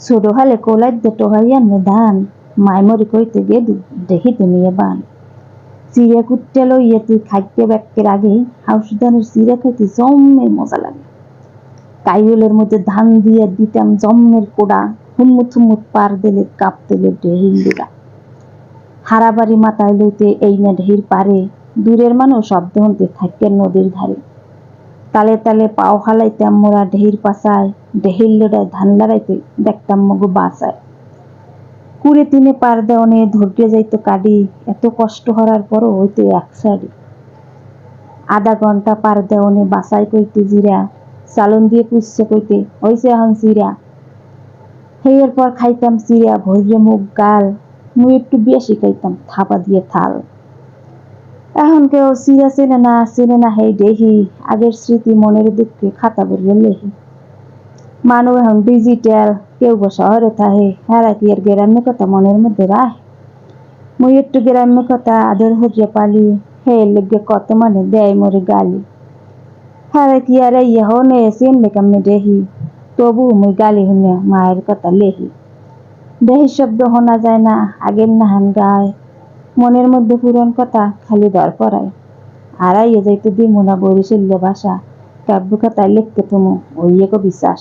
ছোট হালে কোলাই দে টোহাইয়া নে ধান মাইমরি কইতে গে দেখিতে নিয়ে বান চিড়ে কুটতে লইয়ে তুই খাইতে ব্যাকের আগে হাউসদানের চিড়ে খাইতে জম্মের মজা লাগে কাইলের মধ্যে ধান দিয়ে দিতাম জম্মের কোড়া হুম্মুত হুম্মুত পার দিলে কাঁপতে কাঁপতেলে ডেহিন্দিরা হারাবাড়ি মাথায় লইতে এই না ঢের পারে দূরের মানুষ শব্দ হতে থাকে নদীর ধারে তালে তালে পাও হালাইতাম মোরা ঢের পাশায় ঢের লোডায় ধান লড়াইতে দেখতাম মগু বাসায় কুড়ে তিনে পার দেওয়ানে ধৈর্য যাইতো কাডি এত কষ্ট হরার পরও হইতে এক সারি। আধা ঘণ্টা পার দেওয়ানে বাসায় কইতে জিরা, চালন দিয়ে পুষছে কইতে হইছে এখন চিরা হেয়ের পর খাইতাম চিরা ভৈরে মুখ গাল মুই একটু বেশি খাইতাম থাপা দিয়ে থাল। এখন কেউ চিরা চেনে না চেনে না হেই দেহি। আগের স্মৃতি মনের দুঃখে খাতা বললে লেহি। মানুষ এখন ডিজিটাল কেউ বা শহরে থাহে হেরা কি আর গ্রাম্য কথা মনের মধ্যে রাহে? মুই একটু গ্রাম্য কথা আদর হরিয়া পালি, হে লেগে কত মানে দেয় মোরে গালি। হ্যাঁ কি আর ইয়ে হনে চিনলে কেমনে দেহি? তবু মুই গালি শুনে মায়ের কথা লেহি। দেহি শব্দ শোনা যায় না, আগের নাহান গায়। মনের মধ্যে পূরণ কথা খালি দর পড়ায় আড়াইয়ে যাইতে দিমু না বরিশিল্য ভাষা কাব্য কথায় লিখতে তুমু ওই এক বিশ্বাস।